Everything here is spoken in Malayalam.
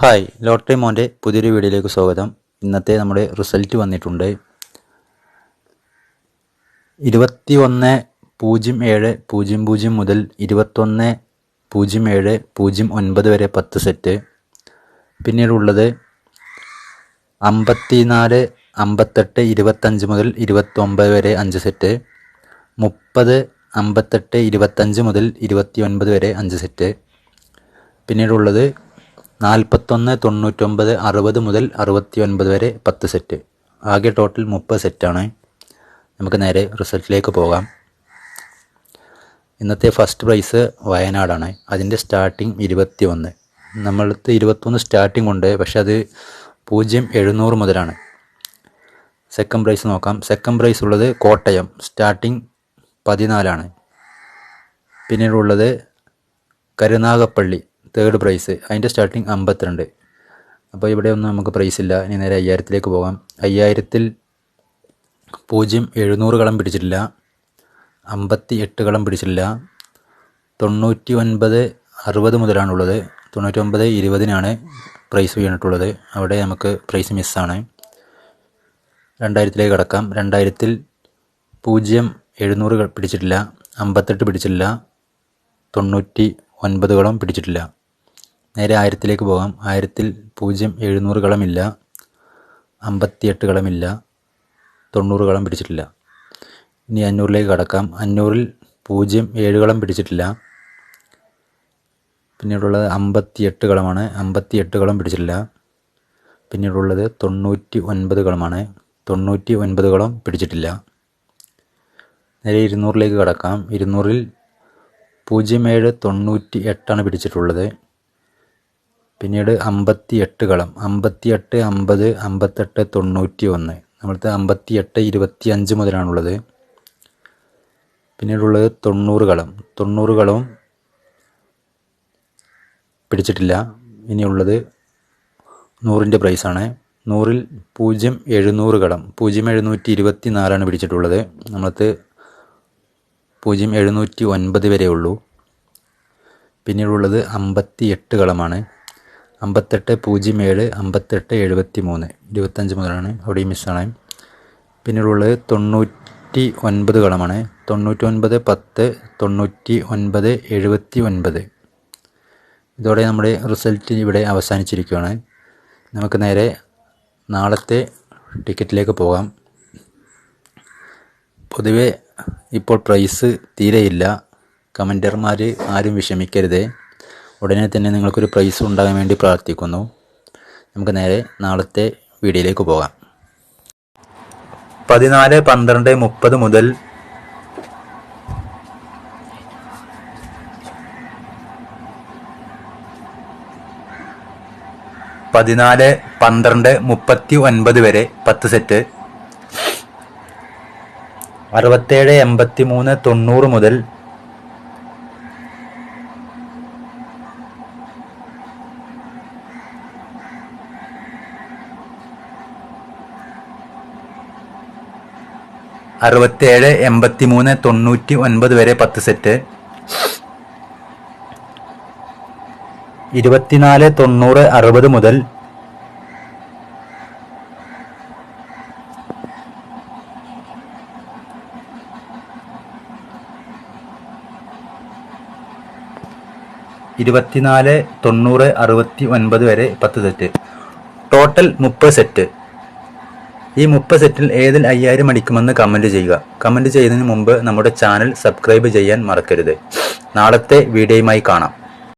ഹായ് ലോട്ടറി മോന്റെ പുതിയൊരു വീഡിയോയിലേക്ക് സ്വാഗതം. ഇന്നത്തെ നമ്മുടെ റിസൾട്ട് വന്നിട്ടുണ്ട്. ഇരുപത്തി ഒന്ന് പൂജ്യം ഏഴ് പൂജ്യം പൂജ്യം മുതൽ ഇരുപത്തൊന്ന് പൂജ്യം ഏഴ് പൂജ്യം ഒൻപത് വരെ പത്ത് സെറ്റ്. പിന്നീടുള്ളത് അമ്പത്തി നാല് അമ്പത്തെട്ട് ഇരുപത്തഞ്ച് മുതൽ ഇരുപത്തൊമ്പത് വരെ അഞ്ച് സെറ്റ്. മുപ്പത് അമ്പത്തെട്ട് ഇരുപത്തഞ്ച് മുതൽ ഇരുപത്തി ഒൻപത് വരെ അഞ്ച് സെറ്റ്. പിന്നീടുള്ളത് നാൽപ്പത്തൊന്ന് തൊണ്ണൂറ്റൊമ്പത് അറുപത് മുതൽ അറുപത്തി ഒൻപത് വരെ പത്ത് സെറ്റ്. ആകെ ടോട്ടൽ മുപ്പത് സെറ്റാണ് നമുക്ക് നേരെ റിസൾട്ടിലേക്ക് പോകാം. ഇന്നത്തെ ഫസ്റ്റ് പ്രൈസ് വയനാടാണ്. അതിന്റെ സ്റ്റാർട്ടിങ് ഇരുപത്തി ഒന്ന് നമ്മളടുത്ത് ഇരുപത്തൊന്ന് സ്റ്റാർട്ടിംഗ് ഉണ്ട്. പക്ഷെ അത് പൂജ്യം എഴുന്നൂറ് മുതലാണ്. സെക്കൻഡ് പ്രൈസ് നോക്കാം. സെക്കൻഡ് പ്രൈസ് ഉള്ളത് കോട്ടയം. സ്റ്റാർട്ടിംഗ് പതിനാലാണ്. പിന്നീടുള്ളത് കരുനാഗപ്പള്ളി. തേർഡ് പ്രൈസ് അതിന്റെ സ്റ്റാർട്ടിങ് അമ്പത്തിരണ്ട്. അപ്പോൾ ഇവിടെ ഒന്നും നമുക്ക് പ്രൈസ് ഇല്ല. ഇനി നേരെ അയ്യായിരത്തിലേക്ക് പോകാം. അയ്യായിരത്തിൽ പൂജ്യം എഴുന്നൂറ് കളം പിടിച്ചിട്ടില്ല. അമ്പത്തി എട്ട് കളം പിടിച്ചിട്ടില്ല. തൊണ്ണൂറ്റി ഒൻപത് അറുപത് മുതലാണുള്ളത്. തൊണ്ണൂറ്റൊമ്പത് ഇരുപതിനാണ് പ്രൈസ് വീണിട്ടുള്ളത്. അവിടെ നമുക്ക് പ്രൈസ് മിസ്സാണ് രണ്ടായിരത്തിലേക്ക് കടക്കാം. രണ്ടായിരത്തിൽ പൂജ്യം എഴുന്നൂറ് പിടിച്ചിട്ടില്ല. അമ്പത്തെട്ട് പിടിച്ചിട്ടില്ല. തൊണ്ണൂറ്റി ഒൻപതുകളും പിടിച്ചിട്ടില്ല. നേരെ ആയിരത്തിലേക്ക് പോകാം. ആയിരത്തിൽ പൂജ്യം എഴുന്നൂറ് കളമില്ല അമ്പത്തിയെട്ട് കളമില്ല തൊണ്ണൂറ് കളം പിടിച്ചിട്ടില്ല. ഇനി അഞ്ഞൂറിലേക്ക് കടക്കാം. അഞ്ഞൂറിൽ പൂജ്യം ഏഴ് കളം പിടിച്ചിട്ടില്ല. പിന്നീടുള്ളത് അമ്പത്തിയെട്ട് കളമാണ് അമ്പത്തിയെട്ട് കളം പിടിച്ചിട്ടില്ല. പിന്നീടുള്ളത് തൊണ്ണൂറ്റി ഒൻപത് കളമാണ് തൊണ്ണൂറ്റി ഒൻപത് കളം പിടിച്ചിട്ടില്ല. നേരെ ഇരുന്നൂറിലേക്ക് കടക്കാം. ഇരുന്നൂറിൽ പൂജ്യം ഏഴ് തൊണ്ണൂറ്റി എട്ടാണ് പിടിച്ചിട്ടുള്ളത്. പിന്നീട് അമ്പത്തി എട്ട് കളം. അമ്പത്തി എട്ട് അമ്പത് അമ്പത്തെട്ട് തൊണ്ണൂറ്റി ഒന്ന് നമ്മളത്തെ അമ്പത്തി എട്ട് ഇരുപത്തി അഞ്ച് മുതലാണുള്ളത്. പിന്നീടുള്ളത് തൊണ്ണൂറ് കളം. തൊണ്ണൂറ് കളവും പിടിച്ചിട്ടില്ല. ഇനിയുള്ളത് നൂറിന്റെ പ്രൈസാണ്. നൂറിൽ പൂജ്യം എഴുന്നൂറ് കളം. പൂജ്യം എഴുന്നൂറ്റി ഇരുപത്തി നാലാണ് പിടിച്ചിട്ടുള്ളത്. നമ്മൾക്ക് പൂജ്യം എഴുന്നൂറ്റി ഒൻപത് വരെ ഉള്ളൂ പിന്നീടുള്ളത് അമ്പത്തി എട്ട് കളമാണ്. അമ്പത്തെട്ട് പൂജ്യം ഏഴ് അമ്പത്തെട്ട് എഴുപത്തി മൂന്ന് ഇരുപത്തഞ്ച് മുതലാണ്. അവിടെയും മിസ്സാണ്. പിന്നീടുള്ളത് തൊണ്ണൂറ്റി ഒൻപത് കളമാണ്. തൊണ്ണൂറ്റി ഒൻപത് പത്ത് തൊണ്ണൂറ്റി ഒൻപത് എഴുപത്തി ഒൻപത് ഇതോടെ നമ്മുടെ റിസൾട്ട് ഇവിടെ അവസാനിച്ചിരിക്കുകയാണ്. നമുക്ക് നേരെ നാളത്തെ ടിക്കറ്റിലേക്ക് പോകാം. പൊതുവേ ഇപ്പോൾ പ്രൈസ് തീരെയില്ല. കമന്റർമാർ ആരും വിഷമിക്കരുത്. ഉടനെ തന്നെ നിങ്ങൾക്കൊരു പ്രൈസ് ഉണ്ടാകാൻ വേണ്ടി പ്രാർത്ഥിക്കുന്നു. നമുക്ക് നേരെ നാളത്തെ വീഡിയോയിലേക്ക് പോകാം. പതിനാല് പന്ത്രണ്ട് മുപ്പത് മുതൽ പതിനാല് പന്ത്രണ്ട് മുപ്പത്തി ഒൻപത് വരെ പത്ത് സെറ്റ് അറുപത്തേഴ് എൺപത്തി മൂന്ന് തൊണ്ണൂറ് മുതൽ അറുപത്തേഴ് എൺപത്തി മൂന്ന് തൊണ്ണൂറ്റി ഒൻപത് വരെ പത്ത് സെറ്റ്. ഇരുപത്തിനാല് തൊണ്ണൂറ് അറുപത് മുതൽ ഇരുപത്തിനാല് തൊണ്ണൂറ് അറുപത്തി ഒൻപത് വരെ പത്ത് സെറ്റ്. ടോട്ടൽ മുപ്പത് സെറ്റ്. ഈ മുപ്പത് സെറ്റിൽ ഏതിൽ അയ്യായിരം അടിക്കുമെന്ന് കമന്റ് ചെയ്യുക. കമന്റ് ചെയ്യുന്നതിന് മുമ്പ് നമ്മുടെ ചാനൽ സബ്സ്ക്രൈബ് ചെയ്യാൻ മറക്കരുത്. നാളത്തെ വീഡിയോയുമായി കാണാം.